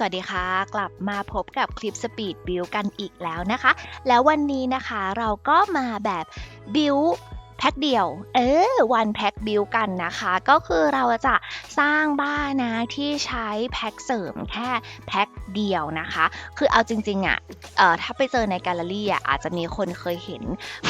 สวัสดีค่ะ กลับมาพบกับคลิปสปีดบิวกันอีกแล้วนะคะ แล้ววันนี้นะคะเราก็มาแบบบิวแพ็คเดียว เออ วันแพ็คบิวกันนะคะ ก็คือเราจะสร้างบ้านนะที่ใช้แพ็คเสริมแค่แพ็ค เดียวนะคะ คือเอาจริงๆอะถ้าไปเจอในแกลเลอรี่อะอาจจะมีคนเคยเห็น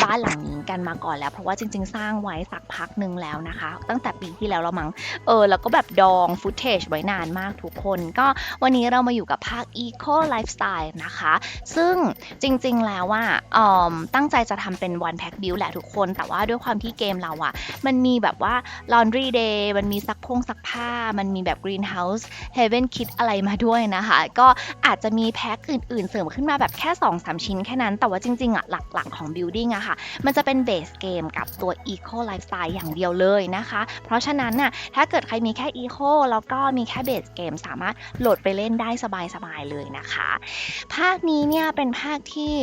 บ้านหลังนี้กันมาก่อนแล้ว เพราะว่าจริง ๆ สร้างไว้สักพักหนึ่งแล้วนะคะ ตั้งแต่ปีที่แล้วเรามั้งเออแล้วก็แบบดองฟุตเทจไว้นานมากทุกคน ก็วันนี้เรามาอยู่กับภาค Eco Lifestyle นะคะ ซึ่งจริงๆแล้วว่าออตั้งใจจะทำเป็น one pack build แหละทุกคน แต่ว่าด้วยความที่เกมเราอะมันมีแบบว่า laundry day มันมีซักพงซักผ้า มันมีแบบ greenhouse heaven kit อะไรมาด้วยนะคะ ก็อาจจะมีแพ็คอื่นๆ เสริมขึ้นมาแบบแค่2-3ชิ้นแค่นั้น แต่ว่าจริงๆอะหลักๆของ building อะค่ะ มันจะเป็นเบสเกมกับตัว Eco Lifestyle อย่างเดียวเลยนะคะ เพราะฉะนั้นน่ะถ้าเกิดใครมีแค่ Eco แล้วก็มีแค่เบสเกมสามารถโหลดไปเล่นได้สบายๆเลยนะคะ ภาคนี้เนี่ยเป็นภาคที่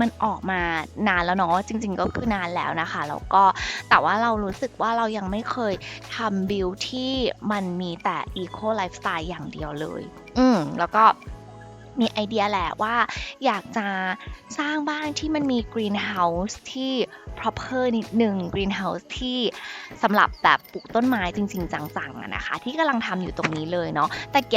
มันออกมานานแล้วเนาะจริง ๆ ก็คือนานแล้วนะคะแล้วก็แต่ว่าเรารู้สึกว่าเรายังไม่เคยทำบิลที่มันมีแต่ Eco Lifestyle อย่างเดียวเลย อืมแล้วก็มีไอเดียแหละว่าอยากจะสร้างบ้านที่มันมี Greenhouse ที่ proper นิดหนึ่ง Greenhouse ที่สำหรับแบบปลูกต้นไม้จริง ๆ จังๆอะนะคะ ที่กำลังทำอยู่ตรงนี้เลยเนาะแต่แก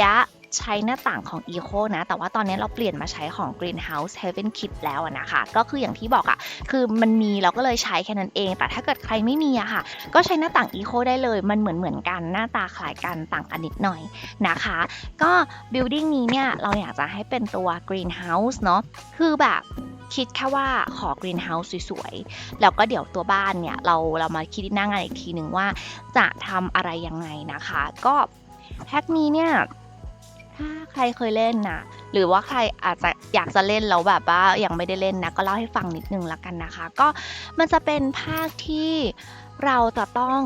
ใช้หน้าต่างของ Eco นะ แต่ว่าตอนนี้เราเปลี่ยนมาใช้ของ Greenhouse Heaven Kit แล้วนะคะ ก็คืออย่างที่บอกอะคือมันมีเราก็เลยใช้แค่นั้นเอง แต่ถ้าเกิดใครไม่มีอะค่ะ ก็ใช้หน้าต่าง Eco ได้เลย มันเหมือนเหมือนกัน หน้าตาคล้ายกัน ต่างกันนิดหน่อยนะคะ ก็ building นี้เนี่ย เราอยากจะให้เป็นตัว Greenhouse เนาะ คือแบบคิดแค่ว่าขอ Greenhouse สวยๆ แล้วก็เดี๋ยวตัวบ้านเนี่ย เราเรามาคิดหน้างานอีกทีหนึ่งว่าจะทำอะไรยังไงนะคะ ก็แพ็คนี้เนี่ย ถ้าใครเคยเล่นนะหรือว่าใครอาจจะอยากจะเล่นแล้วแบบว่ายังไม่ได้เล่นนะก็เล่าให้ฟังนิดนึงละกันนะคะ ก็มันจะเป็นภาคที่เราจะต้อง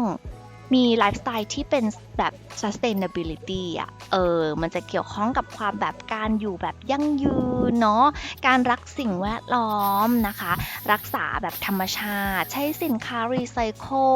มีไลฟ์สไตล์ที่เป็น แบบ sustainability อะ เออ มันจะเกี่ยวข้องกับความแบบการอยู่แบบยั่งยืนเนาะ การรักสิ่งแวดล้อมนะคะ รักษาแบบธรรมชาติ ใช้สินค้ารีไซเคิล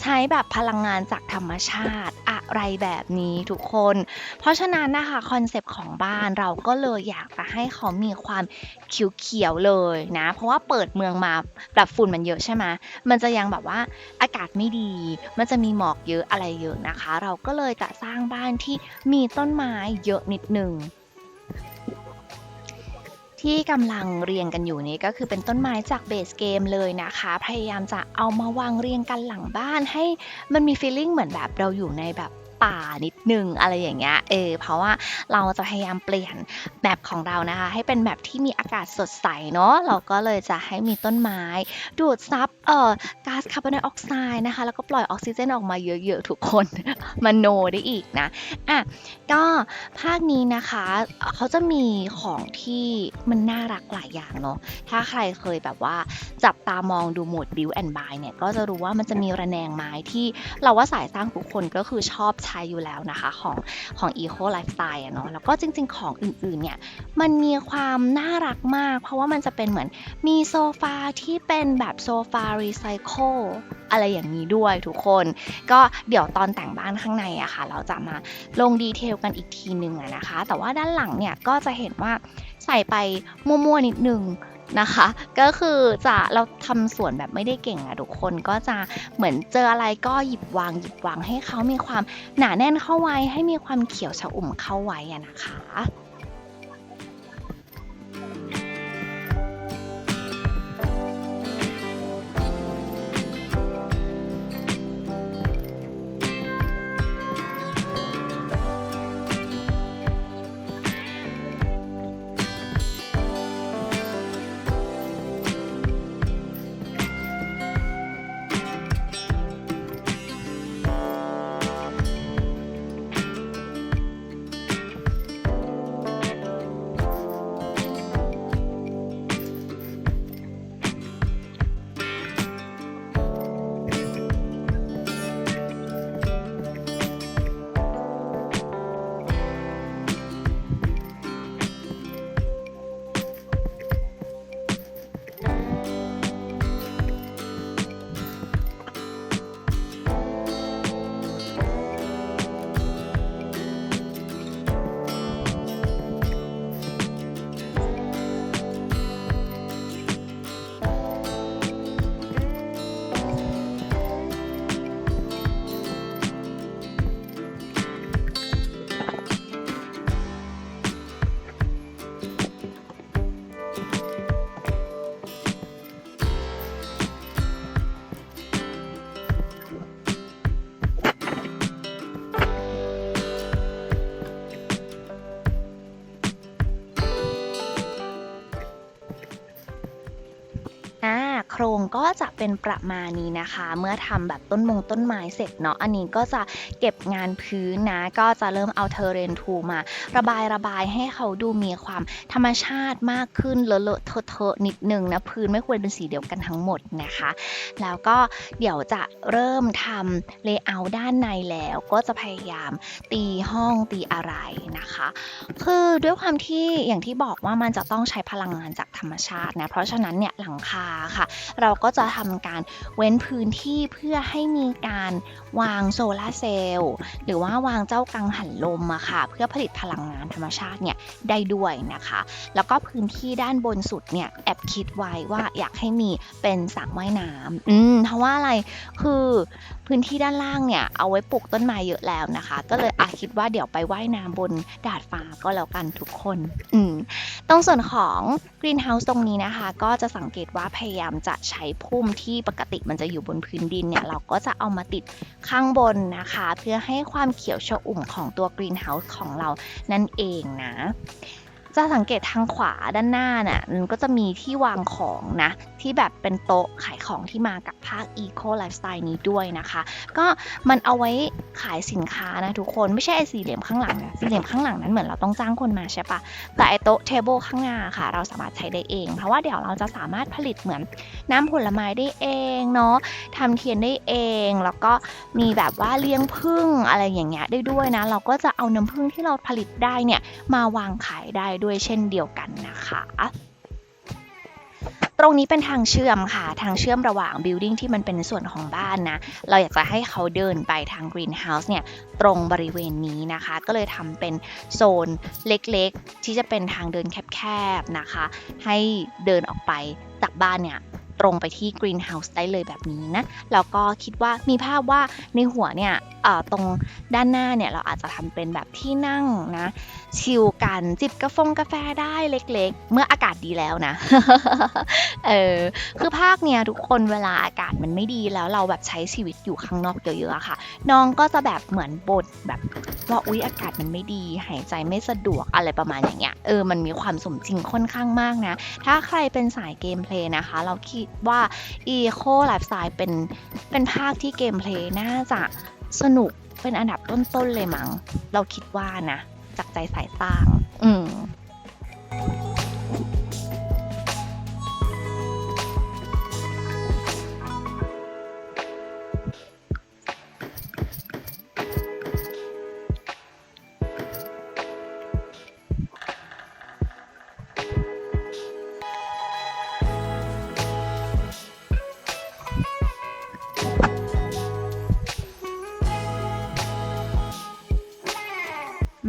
ใช้แบบพลังงานจากธรรมชาติ อะไรแบบนี้ทุกคน เพราะฉะนั้นนะคะคอนเซปต์ของบ้านเราก็เลยอยากจะให้เขามีความเขียวๆเลยนะ เพราะว่าเปิดเมืองมาแบบฝุ่นมันเยอะใช่ไหมมันจะยังแบบว่าอากาศไม่ดี มันจะมีหมอกเยอะอะไรเยอะนะคะ เราก็เลยจะสร้างบ้านที่มีต้นไม้เยอะนิดหนึ่งที่กำลังเรียงกันอยู่นี้ก็คือเป็นต้นไม้จากเบสเกมเลยนะคะ พยายามจะเอามาวางเรียงกันหลังบ้านให้มันมีฟีลลิ่งเหมือนแบบเราอยู่ในแบบ ป่านิดนึงอะไรอย่างเงี้ยเออเพราะว่าเราจะพยายามเปลี่ยนแบบของเรานะคะ ให้เป็นแบบที่มีอากาศสดใสเนาะเราก็เลยจะให้มีต้นไม้ ดูดซับเอ่อก๊าซคาร์บอนไดออกไซด์นะคะ แล้วก็ปล่อยออกซิเจนออกมาเยอะๆทุกคนมโนได้อีกนะอะก็ภาคนี้นะคะเขาจะมีของที่มันน่ารักหลายอย่างเนาะถ้าใครเคยแบบว่าจับตามองดูโหมด build and buy เนี่ยก็จะรู้ว่ามันจะมีระแนงไม้ที่เราว่าสายสร้างทุกคนก็คือชอบใช้อยู่แล้วนะคะของของ eco lifestyle เนาะแล้วก็จริง ๆ ของอื่นๆเนี่ยมันมีความน่ารักมาก เพราะว่ามันจะเป็นเหมือนมีโซฟาที่เป็นแบบโซฟารีไซเคิลอะไรอย่างนี้ด้วยทุกคน ก็เดี๋ยวตอนแต่งบ้านข้างในอะค่ะ เราจะมาลงดีเทลกันอีกทีหนึ่งอะนะคะ แต่ว่าด้านหลังเนี่ยก็จะเห็นว่าใส่ไปมั่วๆนิดนึง นะคะ ก็คือจะเราทำสวนแบบไม่ได้เก่งอะทุกคนก็จะเหมือนเจออะไรก็หยิบวางหยิบวางให้เขามีความหนาแน่นเข้าไว้ ให้มีความเขียวชอุ่มเข้าไว้อะนะคะ เป็นประมาณนี้นะคะ เมื่อทำแบบต้นมงต้นไม้เสร็จเนาะอันนี้ก็จะเก็บงานพื้นนะ ก็จะเริ่มเอาเทเรนทูมา ระบายระบายให้เขาดูมีความธรรมชาติมากขึ้นเลอะเลอะเทอะเทอะนิดนึงนะพื้นไม่ควรเป็นสีเดียวกันทั้งหมดนะคะ แล้วก็เดี๋ยวจะเริ่มทำเลเยอร์ด้านในแล้วก็จะพยายามตีห้องตีอะไรนะคะ คือด้วยความที่อย่างที่บอกว่ามันจะต้องใช้พลังงานจากธรรมชาตินะเพราะฉะนั้นเนี่ยหลังคาค่ะ เราก็จะทำการเว้นพื้นที่เพื่อให้มีการวางโซลาร์เซลล์หรือว่าวางเจ้ากังหันลมอะค่ะ เพื่อผลิตพลังงานธรรมชาติเนี่ยได้ด้วยนะคะ แล้วก็พื้นที่ด้านบนสุดเนี่ยแอบคิดไว้ว่าอยากให้มีเป็นสระว่ายน้ำอืมเพราะว่าอะไรคือ พื้นที่ด้านล่างเนี่ยเอาไว้ปลูกต้นไม้เยอะแล้วนะคะ ก็เลยอาคิดว่าเดี๋ยวไปว่ายน้ำบนดาดฟ้าก็แล้วกันทุกคน อืมตรงส่วนของกรีนเฮาส์ตรงนี้นะคะ ก็จะสังเกตว่าพยายามจะใช้พุ่มที่ปกติมันจะอยู่บนพื้นดินเนี่ย เราก็จะเอามาติดข้างบนนะคะ เพื่อให้ความเขียวชอุ่มของตัวกรีนเฮาส์ของเรานั่นเองนะ จะสังเกตทางขวาด้านหน้าน่ะมันก็จะมีที่วางของนะที่แบบเป็นโต๊ะขายของที่มากับภาค Eco Lifestyle นี้ด้วยนะคะ ก็มันเอาไว้ขายสินค้านะทุกคนไม่ใช่ไอ้สี่เหลี่ยมข้างหลังนะสี่เหลี่ยมข้างหลังนั้นเหมือนเราต้องจ้างคนมาใช่ปะแต่ไอ้โต๊ะเทเบิลข้างหน้าค่ะ เราสามารถใช้ได้เอง เพราะว่าเดี๋ยวเราจะสามารถผลิตเหมือนน้ำผลไม้ได้เองเนาะทำเทียนได้เอง แล้วก็มีแบบว่าเลี้ยงผึ้งอะไรอย่างเงี้ยได้ด้วยนะ เราก็จะเอาน้ำผึ้งที่เราผลิตได้เนี่ยมาวางขายได้ด้วยเช่นเดียวกันนะคะ ตรงนี้เป็นทางเชื่อมค่ะ ทางเชื่อมระหว่าง building ที่มันเป็นส่วนของบ้านนะ เราอยากจะให้เขาเดินไปทาง greenhouse เนี่ยตรงบริเวณนี้นะคะ ก็เลยทำเป็นโซนเล็กๆ ที่จะเป็นทางเดินแคบๆนะคะ ให้เดินออกไปจากบ้านเนี่ยตรงไปที่ greenhouse ได้เลยแบบนี้นะ แล้วก็คิดว่ามีภาพว่าในหัวเนี่ย ตรงด้านหน้าเนี่ยเราอาจจะทำเป็นแบบที่นั่งนะชิลกันจิบกาแฟกาแฟได้เล็กๆ เมื่ออากาศดีแล้วนะเออคือภาคเนี่ยทุกคนเวลาอากาศมันไม่ดีแล้วเราแบบใช้ชีวิตอยู่ข้างนอกเยอะๆค่ะ น้องก็จะแบบเหมือนบ่นแบบว่าอุ๊ยอากาศมันไม่ดี หายใจไม่สะดวกอะไรประมาณอย่างเงี้ยเออมันมีความสมจริงค่อนข้างมากนะ ถ้าใครเป็นสายเกมเพลย์นะคะ เราคิดว่า Eco Lifestyle เป็นเป็นภาคที่เกมเพลย์น่าจะ สนุกเป็นอันดับต้นๆเลยมั้ง เราคิดว่านะ จากใจสายสร้าง อืม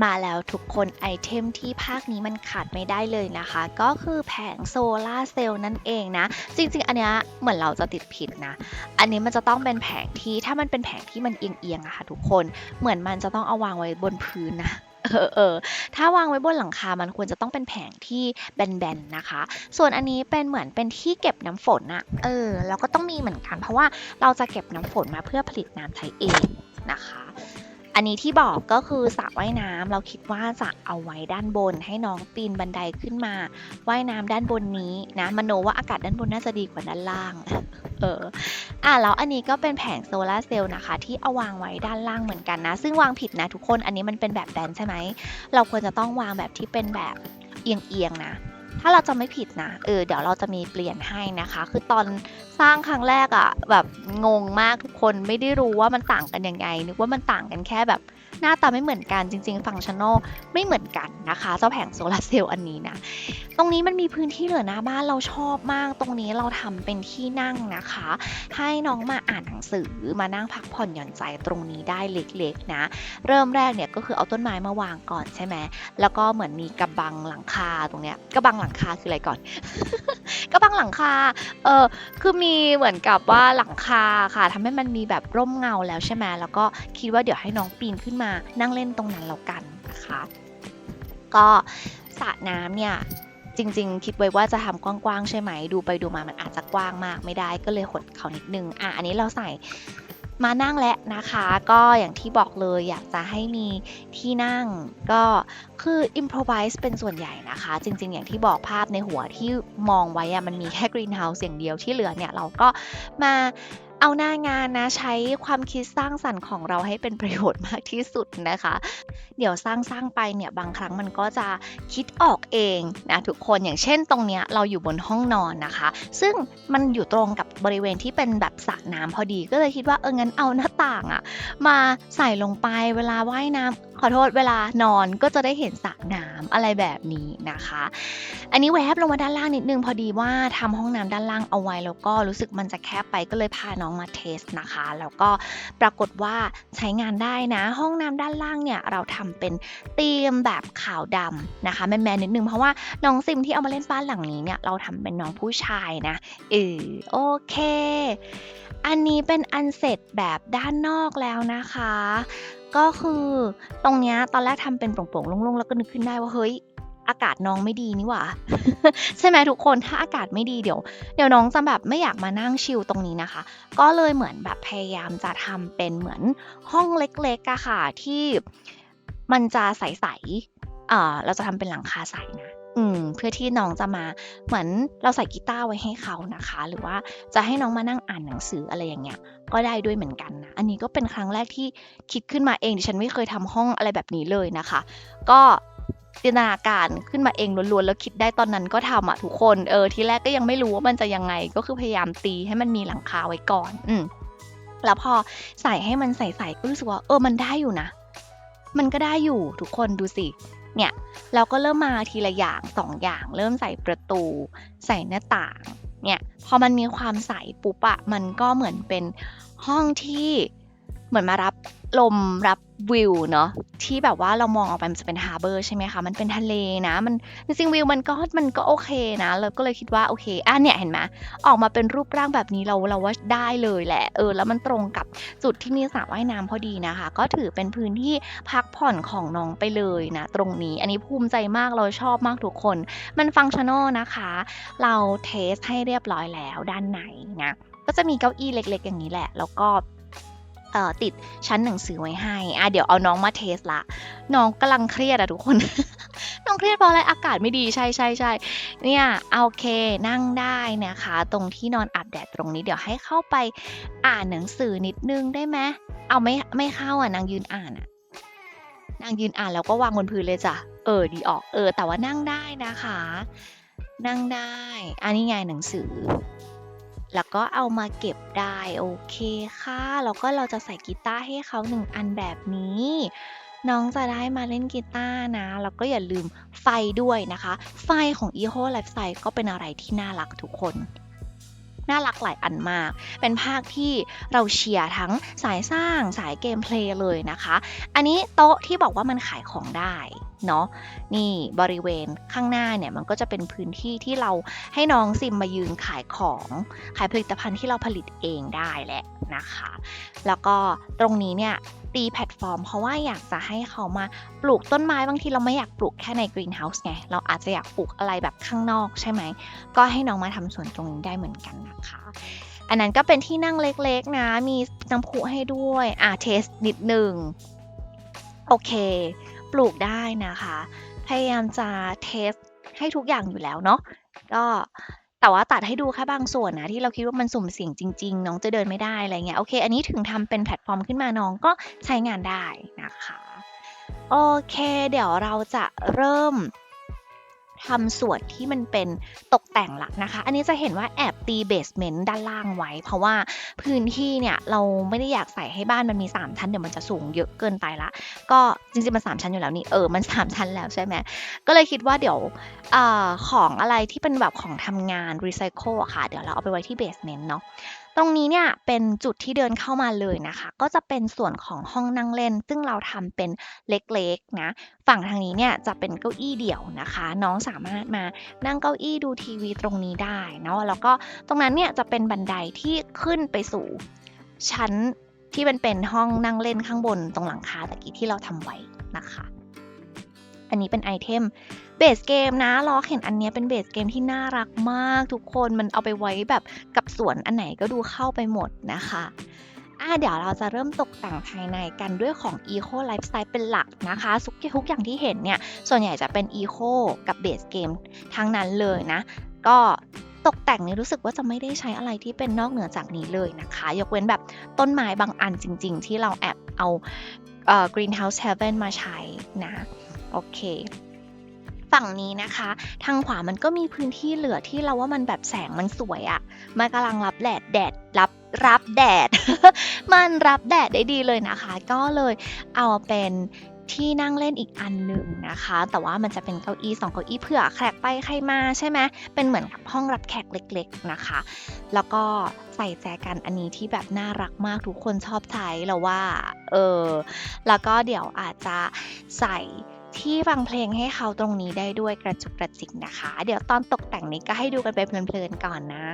มาแล้วทุกคนไอเทมที่ภาคนี้มันขาดไม่ได้เลยนะคะ ก็คือแผงโซลาร์เซลล์นั่นเองนะ จริง ๆ อันนี้เหมือนเราจะติดผิดนะ อันนี้มันจะต้องเป็นแผงที่ถ้ามันเป็นแผงที่มันเอียงๆอะค่ะทุกคนเหมือนมันจะต้องเอาวางไว้บนพื้นนะเออเออถ้าวางไว้บนหลังคา มันควรจะต้องเป็นแผงที่แบนๆนะคะ ส่วนอันนี้เป็นเหมือนเป็นที่เก็บน้ำฝนอะเออแล้วก็ต้องมีเหมือนกัน เพราะว่าเราจะเก็บน้ำฝนมาเพื่อผลิตน้ำใช้เองนะคะ อันนี้ที่บอกก็คือสระว่ายน้ำเราคิดว่าจะเอาไว้ด้านบน ให้น้องปีนบันไดขึ้นมาว่ายน้ำด้านบนนี้นะมโนว่าอากาศด้านบนน่าจะดีกว่าด้านล่างเอออะแล้วอันนี้ก็เป็นแผงโซลาร์เซลล์นะคะ ที่เอาวางไว้ด้านล่างเหมือนกันนะ ซึ่งวางผิดนะทุกคนอันนี้มันเป็นแบบแบนใช่ไหมเราควรจะต้องวางแบบที่เป็นแบบเอียงๆนะ ถ้าเราจะไม่ผิดนะ เออ เดี๋ยวเราจะมีเปลี่ยนให้นะคะ คือตอนสร้างครั้งแรกอะ่ะแบบงงมากทุกคนไม่ได้รู้ว่ามันต่างกันยังไง นึกว่ามันต่างกันแค่แบบ หน้าตาไม่เหมือนกันจริง ๆ ฟังชันอลไม่เหมือนกันนะคะ เจ้าแผงโซลาร์เซลล์อันนี้นะ ตรงนี้มันมีพื้นที่เหลือหน้าบ้านเราชอบมาก ตรงนี้เราทำเป็นที่นั่งนะคะ ให้น้องมาอ่านหนังสือมานั่งพักผ่อนหย่อนใจตรงนี้ได้เล็กๆนะ เริ่มแรกเนี่ยก็คือเอาต้นไม้มาวางก่อนใช่ไหมแล้วก็เหมือนมีกระบังหลังคาตรงเนี้ยกระบังหลังคาคืออะไรก่อนกระบังหลังคา เออคือมีเหมือนกับว่าหลังคาค่ะทำให้มันมีแบบร่มเงาแล้วใช่ไหมแล้วก็คิดว่าเดี๋ยวให้น้องปีนขึ้นมานั่งเล่นตรงนั้นแล้วกันนะคะ ก็สระน้ำเนี่ยจริง ๆ คิดไว้ว่าจะทำกว้างๆใช่ไหม ดูไปดูมามันอาจจะกว้างมากไม่ได้ก็เลยหดเขานิดนึง อะ อันนี้เราใส่มานั่งแล้วนะคะ ก็อย่างที่บอกเลยอยากจะให้มีที่นั่ง ก็คือ improvise เป็นส่วนใหญ่นะคะ จริง ๆ อย่างที่บอกภาพในหัวที่มองไว้อะมันมีแค่ greenhouse อย่างเดียวที่เหลือเนี่ย เราก็มา เอาหน้างานนะใช้ความคิดสร้างสรรค์ของเราให้เป็นประโยชน์มากที่สุดนะคะ เดี๋ยวสร้างสร้างไปเนี่ยบางครั้งมันก็จะคิดออกเองนะทุกคนอย่างเช่นตรงเนี้ยเราอยู่บนห้องนอนนะคะ ซึ่งมันอยู่ตรงกับบริเวณที่เป็นแบบสระน้ำพอดีก็เลยคิดว่าเอองั้นเอาหน้าต่างอะมาใส่ลงไปเวลาว่ายน้ำ ขอโทษเวลานอนก็จะได้เห็นสระน้ำอะไรแบบนี้นะคะ อันนี้แวบลงมาด้านล่างนิดนึงพอดีว่าทำห้องน้ำด้านล่างเอาไว้ แล้วก็รู้สึกมันจะแคบไปก็เลยพาน้องมาเทสนะคะ แล้วก็ปรากฏว่าใช้งานได้นะ ห้องน้ำด้านล่างเนี่ยเราทำเป็นธีมแบบขาวดำนะคะแมนๆนิดนึงเพราะว่าน้องซิมที่เอามาเล่นบ้านหลังนี้เนี่ยเราทำเป็นน้องผู้ชายนะเออโอเค อันนี้เป็นอันเสร็จแบบด้านนอกแล้วนะคะ ก็คือตรงเนี้ยตอนแรกทำเป็นโปร่งๆโล่งๆแล้วก็นึกขึ้นได้ว่าเฮ้ย อากาศน้องไม่ดีนี่หว่า ใช่ไหมทุกคนถ้าอากาศไม่ดีเดี๋ยว เดี๋ยวน้องจะแบบไม่อยากมานั่งชิลตรงนี้นะคะ ก็เลยเหมือนแบบพยายามจะทำเป็นเหมือนห้องเล็กๆอะค่ะที่มันจะใสๆอ่าเราจะทำเป็นหลังคาใสนะ อืมเพื่อที่น้องจะมาเหมือนเราใส่กีตาร์ไว้ให้เขานะคะ หรือว่าจะให้น้องมานั่งอ่านหนังสืออะไรอย่างเงี้ย ก็ได้ด้วยเหมือนกันนะอันนี้ก็เป็นครั้งแรกที่คิดขึ้นมาเองดิฉันไม่เคยทำห้องอะไรแบบนี้เลยนะคะ ก็จินตนาการขึ้นมาเองล้วนๆแล้วคิดได้ตอนนั้นก็ทำอะทุกคนเออทีแรกก็ยังไม่รู้ว่ามันจะยังไงก็คือพยายามตีให้มันมีหลังคาไว้ก่อน อืมแล้วพอใส่ให้มันใสๆก็รู้สึกว่าเออมันได้อยู่นะ มันก็ได้อยู่ทุกคนดูสิ เนี่ย เราก็เริ่มมาทีละอย่างสองอย่าง เริ่มใส่ประตู ใส่หน้าต่างเนี่ยพอมันมีความใสปุ๊บอะมันก็เหมือนเป็นห้องที่เหมือนมารับ ลมรับวิวเนาะที่แบบว่าเรามองออกไปมันจะเป็นฮาร์เบอร์ใช่ไหมคะ มันเป็นทะเลนะ มันจริงๆวิวมันก็มันก็โอเคนะเราก็เลยคิดว่าโอเคอะเนี่ยเห็นไหมออกมาเป็นรูปร่างแบบนี้เราเราว่าได้เลยแหละ เออ แล้วมันตรงกับจุดที่มีสระว่ายน้ำพอดีนะคะ ก็ถือเป็นพื้นที่พักผ่อนของน้องไปเลยนะ ตรงนี้อันนี้ภูมิใจมากเราชอบมากทุกคน มันฟังชั่นอลนะคะ เราเทสให้เรียบร้อยแล้วด้านในนะก็จะมีเก้าอี้เล็ก ๆ อย่างนี้แหละ แล้วก็ ติดชั้นหนังสือไว้ให้อะเดี๋ยวเอาน้องมาเทสละ น้องกำลังเครียดอะทุกคน น้องเครียดเพราะอะไร อากาศไม่ดี ใช่ใช่ใช่เนี่ยโอเคนั่งได้นะคะ ตรงที่นอนอาบแดดตรงนี้เดี๋ยวให้เข้าไปอ่านหนังสือนิดนึงได้ไหมเอาไม่ไม่เข้าอะนางยืนอ่านอะนางยืนอ่านแล้วก็วางบนพื้นเลยจ้ะ เออดีออก เออ แต่ว่านั่งได้นะคะ นั่งได้ อันนี้ไงหนังสือ แล้วก็เอามาเก็บได้โอเคค่ะแล้วก็เราจะใส่กีตาร์ให้เขาหนึ่งอันแบบนี้ น้องจะได้มาเล่นกีตาร์นะ แล้วก็อย่าลืมไฟด้วยนะคะ ไฟของ e h o Lifestyle ก็เป็นอะไรที่น่ารักทุกคนน่ารักหลายอันมาก เป็นภาคที่เราเชียร์ทั้งสายสร้างสายเกมเพลย์เลยนะคะ อันนี้โต๊ะที่บอกว่ามันขายของได้ เนาะนี่บริเวณข้างหน้าเนี่ยมันก็จะเป็นพื้นที่ที่เราให้น้องซิมมายืนขายของขายผลิตภัณฑ์ที่เราผลิตเองได้แหละนะคะ แล้วก็ตรงนี้เนี่ยตีแพลตฟอร์ม เพราะว่าอยากจะให้เขามาปลูกต้นไม้บางทีเราไม่อยากปลูกแค่ในกรีนเฮาส์ไงเราอาจจะอยากปลูกอะไรแบบข้างนอกใช่ไหม ก็ให้น้องมาทำสวนตรงนี้ได้เหมือนกันนะคะอันนั้นก็เป็นที่นั่งเล็กๆนะ มีน้ำพุให้ด้วย อะเทสนิดหนึ่ง โอเค ปลูกได้นะคะ พยายามจะเทสให้ทุกอย่างอยู่แล้วเนาะก็แต่ว่าตัดให้ดูแค่บางส่วนนะที่เราคิดว่ามันสุ่มเสี่ยงจริง ๆ น้องจะเดินไม่ได้อะไรเงี้ยโอเค อันนี้ถึงทำเป็นแพลตฟอร์มขึ้นมาน้องก็ใช้งานได้นะคะ โอเค เดี๋ยวเราจะเริ่ม ทำส่วนที่มันเป็นตกแต่งหละนะคะ อันนี้จะเห็นว่าแอบตีเบสเมนต์ด้านล่างไว้ เพราะว่าพื้นที่เนี่ยเราไม่ได้อยากใส่ให้บ้านมันมี 3 ชั้นเดี๋ยวมันจะสูงเยอะเกินไปละ ก็จริงๆมัน 3 ชั้นอยู่แล้วนี่เออมัน 3 ชั้นแล้วใช่ไหมก็เลยคิดว่าเดี๋ยวอของอะไรที่เป็นแบบของทำงานรีไซเคิลอะค่ะ เดี๋ยวเราเอาไปไว้ที่เบสเมนต์เนาะ ตรงนี้เนี่ยเป็นจุดที่เดินเข้ามาเลยนะคะ ก็จะเป็นส่วนของห้องนั่งเล่น ซึ่งเราทำเป็นเล็กๆนะ ฝั่งทางนี้เนี่ยจะเป็นเก้าอี้เดี่ยวนะคะ น้องสามารถมานั่งเก้าอี้ดูทีวีตรงนี้ได้เนาะแล้วก็ตรงนั้นเนี่ยจะเป็นบันไดที่ขึ้นไปสู่ชั้นที่มันเป็นห้องนั่งเล่นข้างบนตรงหลังคาตะกี้ที่เราทำไว้นะคะ อันนี้เป็นไอเทมเบสเกมนะล้อเห็นอันนี้เป็นเบสเกมที่น่ารักมาก ทุกคนมันเอาไปไว้แบบกับสวนอันไหนก็ดูเข้าไปหมดนะคะอ่าเดี๋ยวเราจะเริ่มตกแต่งภายในกันด้วยของ Eco Lifestyle เป็นหลักนะคะทุกทุกอย่างที่เห็นเนี่ย ส่วนใหญ่จะเป็น Eco กับ Base Game ทั้งนั้นเลยนะ ก็ตกแต่งนี่รู้สึกว่าจะไม่ได้ใช้อะไรที่เป็นนอกเหนือจากนี้เลยนะคะ ยกเว้นแบบต้นไม้บางอันจริง ๆ ที่เราแอบเอาเอ่อ Greenhouse Heaven มาใช้นะ โอเคฝั่งนี้นะคะ ทางขวามันก็มีพื้นที่เหลือที่เราว่ามันแบบแสงมันสวยอะ่ะ มันกำลังรับแดดแดดรับรับแดด มันรับแดดได้ดีเลยนะคะ ก็เลยเอาเป็นที่นั่งเล่นอีกอันหนึ่งนะคะ แต่ว่ามันจะเป็นเก้าอี้สองเก้าอี้เผื่อแขกไปใครมาใช่ไหมเป็นเหมือนกับห้องรับแขกเล็ก ๆนะคะ แล้วก็ใส่แจกันอันนี้ที่แบบน่ารักมากทุกคนชอบใช้แล้วว่า เออ แล้วก็เดี๋ยวอาจจะใส่ ที่ฟังเพลงให้เขาตรงนี้ได้ด้วยกระจุกกระจิกนะคะ เดี๋ยวตอนตกแต่งนี้ก็ให้ดูกันไปเพลินๆก่อนนะ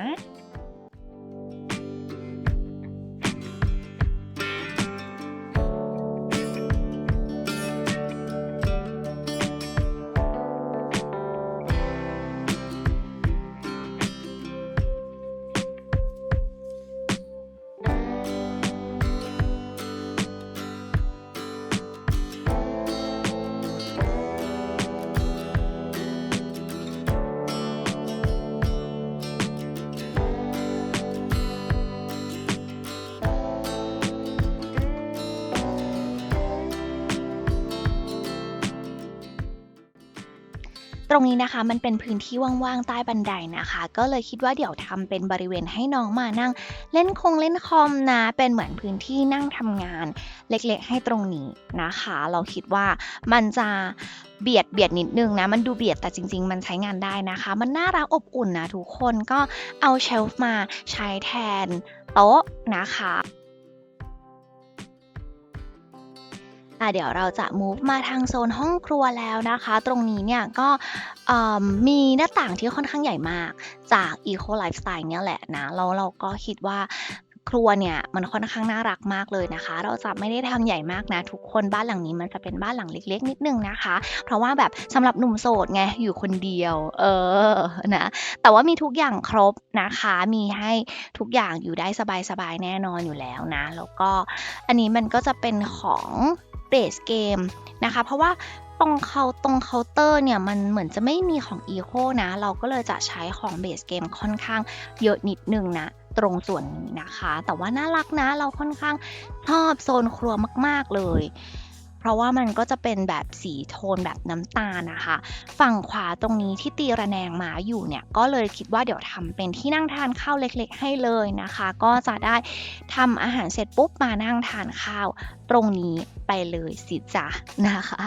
รงนี้นะคะมันเป็นพื้นที่ว่างๆใต้บันไดนะคะ ก็เลยคิดว่าเดี๋ยวทำเป็นบริเวณให้น้องมานั่ง เล่นคงเล่นคอมนะ เป็นเหมือนพื้นที่นั่งทำงานเล็กๆ ให้ตรงนี้นะคะ เราคิดว่ามันจะเบียดเบียดนิดนึงนะ มันดูเบียดแต่จริง ๆ มันใช้งานได้นะคะ มันน่ารักอบอุ่นนะทุกคนก็เอาเชลฟ์มาใช้แทนโต๊ะนะคะ อะเดี๋ยวเราจะ move มาทางโซนห้องครัวแล้วนะคะ ตรงนี้เนี่ยก็มีหน้าต่างที่ค่อนข้างใหญ่มากจาก Eco Lifestyle เนี่ยแหละนะแล้วเราก็คิดว่าครัวเนี่ยมันค่อนข้างน่ารักมากเลยนะคะ เราจะไม่ได้ทำใหญ่มากนะ ทุกคนบ้านหลังนี้มันจะเป็นบ้านหลังเล็ก ๆ นิดนึงนะคะ เพราะว่าแบบสำหรับหนุ่มโสดไงอยู่คนเดียว เออนะแต่ว่ามีทุกอย่างครบนะคะ มีให้ทุกอย่างอยู่ได้สบายๆแน่นอนอยู่แล้วนะ แล้วก็อันนี้มันก็จะเป็นของ เบสเกมนะคะ เพราะว่าตรงเขาตรงเคาน์เตอร์เนี่ย มันเหมือนจะไม่มีของ Eco นะ เราก็เลยจะใช้ของเบสเกมค่อนข้างเยอะนิดนึงนะ ตรงส่วนนี้นะคะ แต่ว่าน่ารักนะ เราค่อนข้างชอบโซนครัวมาก ๆ เลยเพราะว่ามันก็จะเป็นแบบสีโทนแบบน้ำตาลนะคะ ฝั่งขวาตรงนี้ที่ตีระแนงมาอยู่เนี่ยก็เลยคิดว่าเดี๋ยวทำเป็นที่นั่งทานข้าวเล็กๆ ให้เลยนะคะ ก็จะได้ทำอาหารเสร็จปุ๊บมานั่งทานข้าว ตรงนี้ไปเลยสิจ้ะนะคะ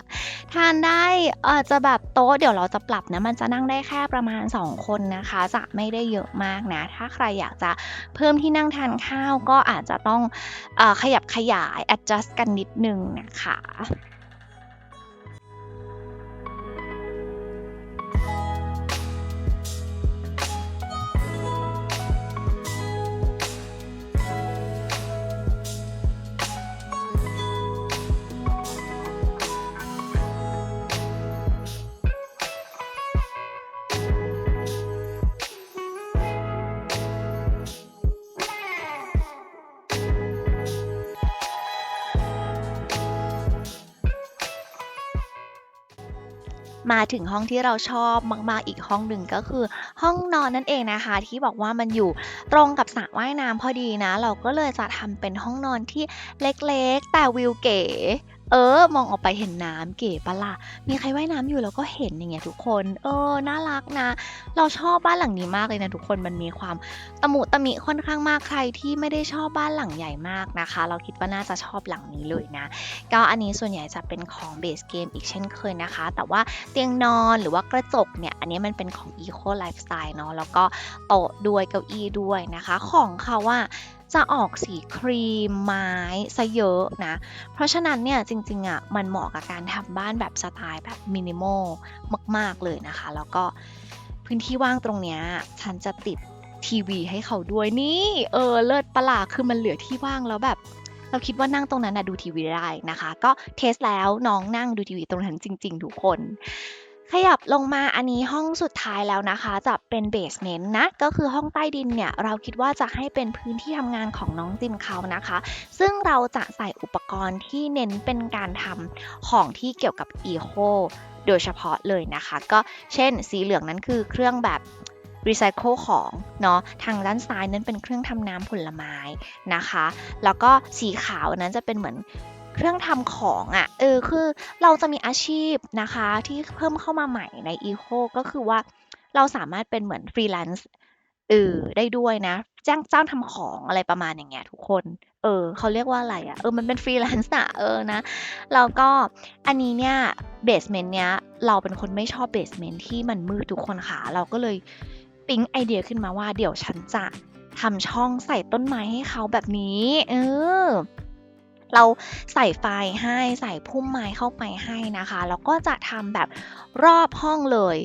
ทานได้เออจะแบบโต๊ะเดี๋ยวเราจะปรับนะ มันจะนั่งได้แค่ประมาณ 2 คนนะคะ จะไม่ได้เยอะมากนะ ถ้าใครอยากจะเพิ่มที่นั่งทานข้าวก็อาจจะต้องอขยับขยาย adjust กันนิดนึงนะคะ มาถึงห้องที่เราชอบมากๆอีกห้องหนึ่งก็คือ ห้องนอนนั่นเองนะคะ ที่บอกว่ามันอยู่ตรงกับสระว่ายน้ำพอดีนะ เราก็เลยจะทำเป็นห้องนอนที่เล็กๆ แต่วิวเก๋ เออ มองออกไปเห็นน้ำเก๋ปะล่ะ มีใครว่ายน้ำอยู่แล้วก็เห็นอย่างเงี้ยทุกคน เออ น่ารักนะ เราชอบบ้านหลังนี้มากเลยนะทุกคน มันมีความตะมุตะมิค่อนข้างมาก ใครที่ไม่ได้ชอบบ้านหลังใหญ่มากนะคะ เราคิดว่าน่าจะชอบหลังนี้เลยนะ ก็อันนี้ส่วนใหญ่จะเป็นของเบสเกมอีกเช่นเคยนะคะ แต่ว่าเตียงนอนหรือว่ากระจกเนี่ย อันนี้มันเป็นของ Eco Lifestyle เนาะ แล้วก็โต๊ะด้วยเก้าอี้ด้วยนะคะ ของเขาว่า จะออกสีครีมไม้ซะเยอะนะ เพราะฉะนั้นเนี่ยจริงๆอะมันเหมาะกับการทำบ้านแบบสไตล์แบบมินิมอลมาก ๆ เลยนะคะ แล้วก็พื้นที่ว่างตรงเนี้ยฉันจะติดทีวีให้เขาด้วยนี่ เออเลิศประหลาคือมันเหลือที่ว่างแล้วแบบ เราคิดว่านั่งตรงนั้นนะดูทีวีได้นะคะ ก็เทสแล้วน้องนั่งดูทีวีตรงนั้นจริง ๆ ทุกคน ขยับลงมาอันนี้ห้องสุดท้ายแล้วนะคะ จะเป็นเบสเมนต์นะ ก็คือห้องใต้ดินเนี่ย เราคิดว่าจะให้เป็นพื้นที่ทำงานของน้องจินเขานะคะ ซึ่งเราจะใส่อุปกรณ์ที่เน้นเป็นการทำของที่เกี่ยวกับอีโคโดยเฉพาะเลยนะคะ ก็เช่นสีเหลืองนั้นคือเครื่องแบบรีไซเคิลของเนาะทางด้านซ้ายนั้นเป็นเครื่องทำน้ำผลไม้นะคะ แล้วก็สีขาวนั้นจะเป็นเหมือน เครื่องทำของอะ่ะ เออ คือเราจะมีอาชีพนะคะที่เพิ่มเข้ามาใหม่ใน Eco ก็คือว่าเราสามารถเป็นเหมือนฟรีแลนซ์เออได้ด้วยนะ จ้างจ้างทำของอะไรประมาณอย่างเงี้ยทุกคน เออเขาเรียกว่าอะไรอะ่ะ เออ มันเป็นฟรีแลนซ์อะเออนะแล้วก็อันนี้เนี่ยเบสเมนต์เนี้ยเราเป็นคนไม่ชอบเบสเมนต์ที่มันมืดทุกคนค่ะ เราก็เลยปิ๊งไอเดียขึ้นมาว่าเดี๋ยวฉันจะทำช่องใส่ต้นไม้ให้เขาแบบนี้ เออ เราใส่ไฟให้ใส่พุ่มไม้เข้าไปให้นะคะแล้วก็จะทำแบบรอบห้องเลย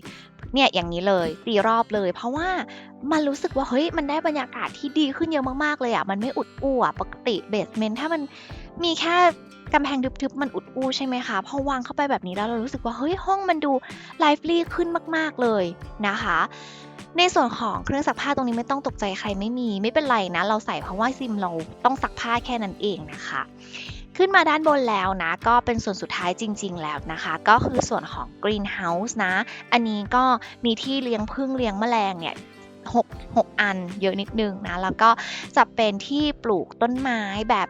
เนี่ยอย่างนี้เลยตีรอบเลย เพราะว่ามันรู้สึกว่าเฮ้ยมันได้บรรยากาศที่ดีขึ้นเยอะมากๆเลยอะ่ะมันไม่อุดอู้อะปกติเบสเมนต์ถ้ามันมีแค่กำแพงทึบๆมันอุดอู้ใช่ไหมคะพอวางเข้าไปแบบนี้แล้วเรารู้สึกว่าเฮ้ยห้องมันดูไลฟ์ลี่ขึ้นมากๆเลยนะคะ ในส่วนของเครื่องซักผ้าตรงนี้ไม่ต้องตกใจใครไม่มี ไม่เป็นไรนะ เราใส่เพราะว่าซิมเราต้องซักผ้าแค่นั้นเองนะคะ ขึ้นมาด้านบนแล้วนะ ก็เป็นส่วนสุดท้ายจริง ๆ แล้วนะคะ ก็คือส่วนของ Greenhouse นะ อันนี้ก็มีที่เลี้ยงพึ่งเลี้ยงแมลงเนี่ย 6 6 อันเยอะนิดนึงนะ แล้วก็จะเป็นที่ปลูกต้นไม้แบบ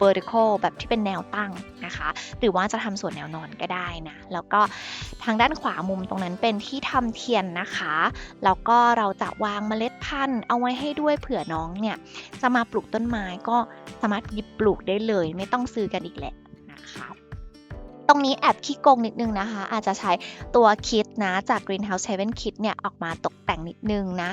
vertical แบบที่เป็นแนวตั้งนะคะ หรือว่าจะทำส่วนแนวนอนก็ได้นะ แล้วก็ทางด้านขวามุมตรงนั้นเป็นที่ทำเทียนนะคะ แล้วก็เราจะวางเมล็ดพันธุ์เอาไว้ให้ด้วยเผื่อน้องเนี่ยจะมาปลูกต้นไม้ก็สามารถหยิบปลูกได้เลย ไม่ต้องซื้อกันอีกแหละนะคะ ตรงนี้แอบขี้โกงนิดนึงนะคะ อาจจะใช้ตัวคิดนะจาก Greenhouse 7 Kit เนี่ยออกมาตกแต่งนิดนึงนะ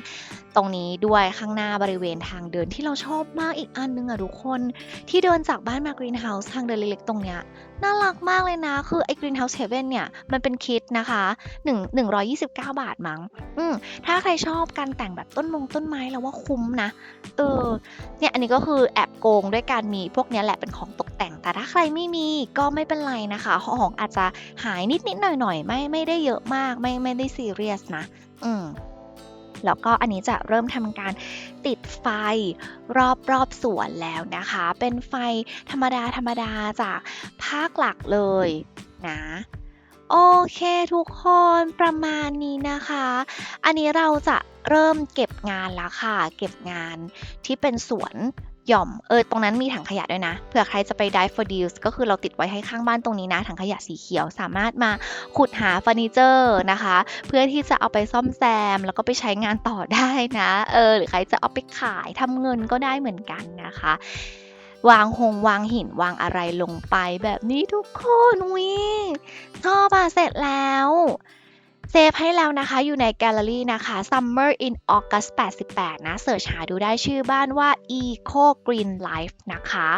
ตรงนี้ด้วยข้างหน้าบริเวณทางเดินที่เราชอบมากอีกอันนึงอะทุกคน ที่เดินจากบ้านมา Greenhouse ทางเดินเล็กๆตรงเนี้ย น่ารักมากเลยนะ คือไอ้ Greenhouse 7เนี่ย มันเป็นคิดนะคะ1 129 บาทมั้งอืมถ้าใครชอบการแต่งแบบต้นมงต้นไม้แล้วว่าคุ้มนะ เออ เนี่ยอันนี้ก็คือแอบโกงด้วยการมีพวกเนี้ยแหละเป็นของตกแต่ง แต่ถ้าใครไม่มีก็ไม่เป็นไรนะคะของอาจจะหายนิดๆหน่อยๆไม่ไม่ได้เยอะมาก ไม่ไม่ได้ซีเรียสนะ อืม แล้วก็อันนี้จะเริ่มทำการติดไฟรอบรอบสวนแล้วนะคะ เป็นไฟธรรมดาธรรมดาจากภาคหลักเลยนะโอเคทุกคนประมาณนี้นะคะ อันนี้เราจะเริ่มเก็บงานแล้วค่ะ เก็บงานที่เป็นสวน หย่อมเออตรงนั้นมีถังขยะด้วยนะเผื่อใครจะไป dive for deals ก็คือเราติดไว้ให้ข้างบ้านตรงนี้นะ ถังขยะสีเขียวสามารถมาขุดหาเฟอร์นิเจอร์นะคะ เพื่อที่จะเอาไปซ่อมแซม แล้วก็ไปใช้งานต่อได้นะเออหรือใครจะเอาไปขายทำเงินก็ได้เหมือนกันนะคะวางหงวางหินวางอะไรลงไปแบบนี้ทุกคนวิชอบอะเสร็จแล้ว เซฟให้แล้วนะคะอยู่ในแกลเลอรี่นะคะ Summer in August 88 นะเสิร์ชหาดูได้ชื่อบ้านว่า Eco Green Life นะคะ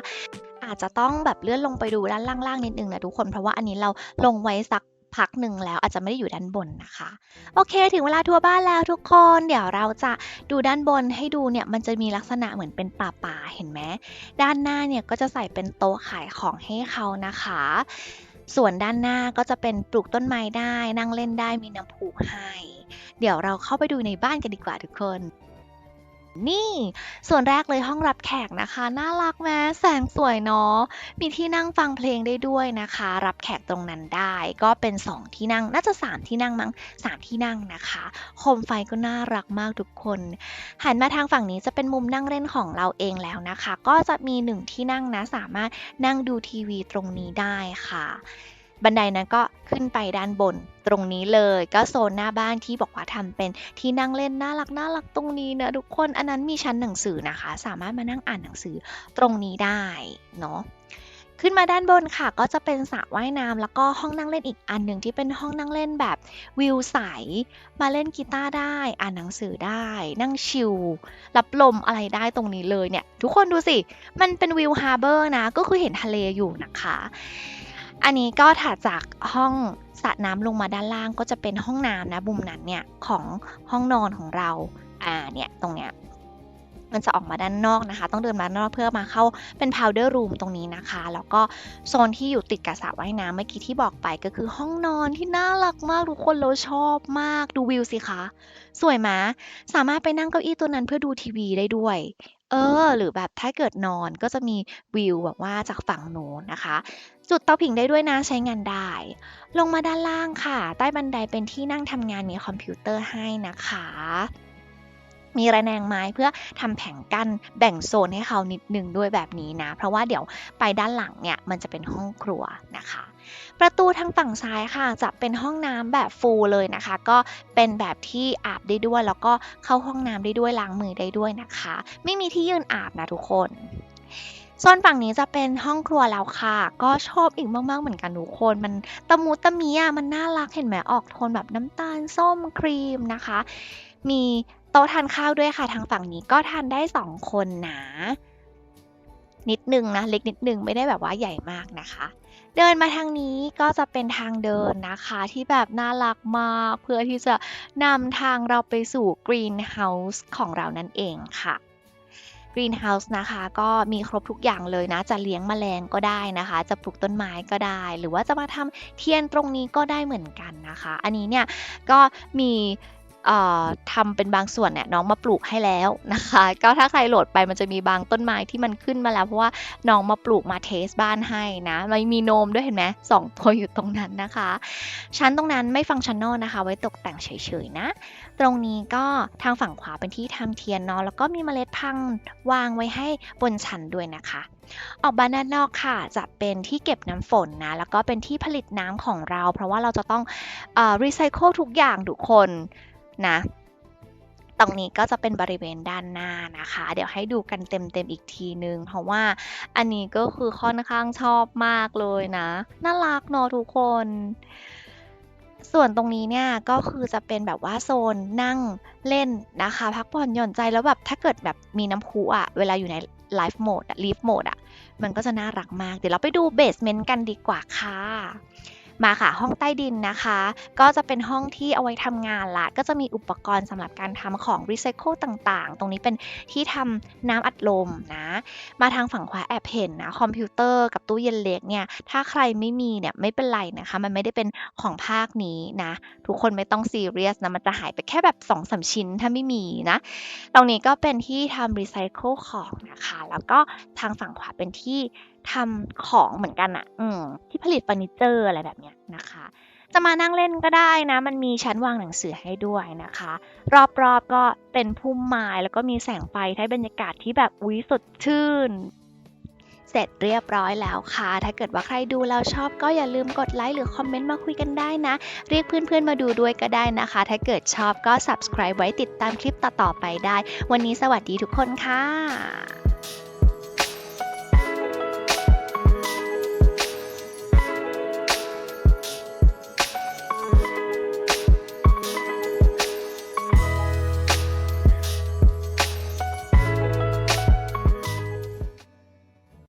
อาจจะต้องแบบเลื่อนลงไปดูด้านล่างๆนิดนึงนะทุกคน เพราะว่าอันนี้เราลงไว้สักพักหนึ่งแล้วอาจจะไม่ได้อยู่ด้านบนนะคะ โอเค ถึงเวลาทัวร์บ้านแล้วทุกคน เดี๋ยวเราจะดูด้านบนให้ดูเนี่ยมันจะมีลักษณะเหมือนเป็นป่าป่าๆเห็นไหมด้านหน้าเนี่ยก็จะใส่เป็นโต๊ะขายของให้เขานะคะ ส่วนด้านหน้าก็จะเป็นปลูกต้นไม้ได้ นั่งเล่นได้มีน้ำพุให้ เดี๋ยวเราเข้าไปดูในบ้านกันดีกว่าทุกคน นี่ ส่วนแรกเลยห้องรับแขกนะคะ น่ารักแม้แสงสวยเนาะมีที่นั่งฟังเพลงได้ด้วยนะคะ รับแขกตรงนั้นได้ ก็เป็น 2 ที่นั่งน่าจะ 3 ที่นั่งมั้ง3ที่นั่งนะคะโคมไฟก็น่ารักมากทุกคนหันมาทางฝั่งนี้จะเป็นมุมนั่งเล่นของเราเองแล้วนะคะ ก็จะมี 1 ที่นั่งนะสามารถนั่งดูทีวีตรงนี้ได้ค่ะ บันไดนั้นก็ขึ้นไปด้านบนตรงนี้เลย ก็โซนหน้าบ้านที่บอกว่าทำเป็นที่นั่งเล่นน่ารักน่ารักตรงนี้นะทุกคนอันนั้นมีชั้นหนังสือนะคะ สามารถมานั่งอ่านหนังสือตรงนี้ได้เนาะขึ้นมาด้านบนค่ะ ก็จะเป็นสระว่ายน้ำแล้วก็ห้องนั่งเล่นอีกอันหนึ่งที่เป็นห้องนั่งเล่นแบบวิวใส มาเล่นกีตาร์ได้ อ่านหนังสือได้ นั่งชิลรับลมอะไรได้ตรงนี้เลยเนี่ย ทุกคนดูสิ มันเป็นวิวฮาร์เบอร์นะ ก็คือเห็นทะเลอยู่นะคะ อันนี้ก็ถัดจากห้องสระน้ำลงมาด้านล่างก็จะเป็นห้องน้ำนะมุมนั้นเนี่ยของห้องนอนของเรา อ่าเนี่ยตรงเนี้ยมันจะออกมาด้านนอกนะคะ ต้องเดินมาด้านนอกเพื่อมาเข้าเป็น powder room ตรงนี้นะคะ แล้วก็โซนที่อยู่ติดกับสระว่ายน้ำเมื่อกี้ที่บอกไปก็คือห้องนอนที่น่ารักมากทุกคนเราชอบมากดูวิวสิคะ สวยไหมสามารถไปนั่งเก้าอี้ตัวนั้นเพื่อดูทีวีได้ด้วย เออ หรือแบบถ้าเกิดนอนก็จะมีวิวแบบว่าจากฝั่งโน้นนะคะ จุดเตาผิงได้ด้วยนะใช้งานได้ ลงมาด้านล่างค่ะ ใต้บันไดเป็นที่นั่งทำงานมีคอมพิวเตอร์ให้นะคะ มีระแนงไม้เพื่อทำแผงกั้นแบ่งโซนให้เขานิดนึงด้วยแบบนี้นะ เพราะว่าเดี๋ยวไปด้านหลังเนี่ยมันจะเป็นห้องครัวนะคะ ประตูทางฝั่งซ้ายค่ะ จะเป็นห้องน้ำแบบฟูลเลยนะคะ ก็เป็นแบบที่อาบได้ด้วย แล้วก็เข้าห้องน้ำได้ด้วยล้างมือได้ด้วยนะคะ ไม่มีที่ยืนอาบนะทุกคนโซนฝั่งนี้จะเป็นห้องครัวแล้วค่ะ ก็ชอบอีกมาก ๆ เหมือนกันทุกคน มันตะมูตะมีอะมันน่ารักเห็นไหมออกโทนแบบน้ำตาลส้มครีมนะคะ มีโต๊ะทานข้าวด้วยค่ะ ทางฝั่งนี้ก็ทานได้สองคนนะ นิดนึงนะ เล็กนิดนึงไม่ได้แบบว่าใหญ่มากนะคะ เดินมาทางนี้ก็จะเป็นทางเดินนะคะที่แบบน่ารักมากเพื่อที่จะนำทางเราไปสู่ Green House ของเรานั่นเองค่ะ Green House นะคะก็มีครบทุกอย่างเลยนะ จะเลี้ยงแมลงก็ได้นะคะ จะปลูกต้นไม้ก็ได้ หรือว่าจะมาทำเทียนตรงนี้ก็ได้เหมือนกันนะคะ อันนี้เนี่ยก็มี ทำเป็นบางส่วนเนี่ยน้องมาปลูกให้แล้วนะคะ ก็ถ้าใครโหลดไปมันจะมีบางต้นไม้ที่มันขึ้นมาแล้ว เพราะว่าน้องมาปลูกมาเทสบ้านให้นะมันมีโนมด้วยเห็นไหมสองตัวอยู่ตรงนั้นนะคะ ชั้นตรงนั้นไม่ฟังชันนอลนะคะ ไว้ตกแต่งเฉยๆนะ ตรงนี้ก็ทางฝั่งขวาเป็นที่ทำเทียนเนาะแล้วก็มีเมล็ดพังธุ์วางไว้ให้บนชั้นด้วยนะคะออกบานด้านนอกค่ะ จะเป็นที่เก็บน้ำฝนนะ แล้วก็เป็นที่ผลิตน้ำของเรา เพราะว่าเราจะต้องอรีไซเคิลทุกอย่างทุกคน นะตรงนี้ก็จะเป็นบริเวณด้านหน้านะคะ เดี๋ยวให้ดูกันเต็มๆอีกทีนึง เพราะว่าอันนี้ก็คือค่อนข้างชอบมากเลยนะ น่ารักเนาะทุกคน ส่วนตรงนี้เนี่ยก็คือจะเป็นแบบว่าโซนนั่งเล่นนะคะ พักผ่อนหย่อนใจแล้วแบบถ้าเกิดแบบมีน้ำพุอะ เวลาอยู่ในไลฟ์โหมดอะลีฟโหมดอะมันก็จะน่ารักมาก เดี๋ยวเราไปดูเบสเมนต์กันดีกว่าค่ะ มาค่ะห้องใต้ดินนะคะ ก็จะเป็นห้องที่เอาไว้ทำงานละก็จะมีอุปกรณ์สำหรับการทำของรีไซเคิลต่างๆ ตรงนี้เป็นที่ทำน้ำอัดลมนะ มาทางฝั่งขวาแอบเห็นนะคอมพิวเตอร์กับตู้เย็นเล็กเนี่ยถ้าใครไม่มีเนี่ยไม่เป็นไรนะคะ มันไม่ได้เป็นของภาคนี้นะ ทุกคนไม่ต้องซีเรียสนะมันจะหายไปแค่แบบ2อสาชิ้นถ้าไม่มีนะ ตรงนี้ก็เป็นที่ทำรีไซเคิลของนะคะ แล้วก็ทางฝั่งขวาเป็นที่ ทำของเหมือนกันอะอืมที่ผลิตเฟอร์นิเจอร์อะไรแบบเนี้ยนะคะ จะมานั่งเล่นก็ได้นะ มันมีชั้นวางหนังสือให้ด้วยนะคะ รอบๆก็เป็นพุ่มไม้แล้วก็มีแสงไฟให้บรรยากาศที่แบบอุ๊ยสดชื่นเสร็จเรียบร้อยแล้วค่ะ ถ้าเกิดว่าใครดูแล้วชอบก็อย่าลืมกดไลค์หรือคอมเมนต์มาคุยกันได้นะ เรียกเพื่อนๆมาดูด้วยก็ได้นะคะ ถ้าเกิดชอบก็ subscribe ไว้ติดตามคลิปต่อๆไปได้ วันนี้สวัสดีทุกคนค่ะ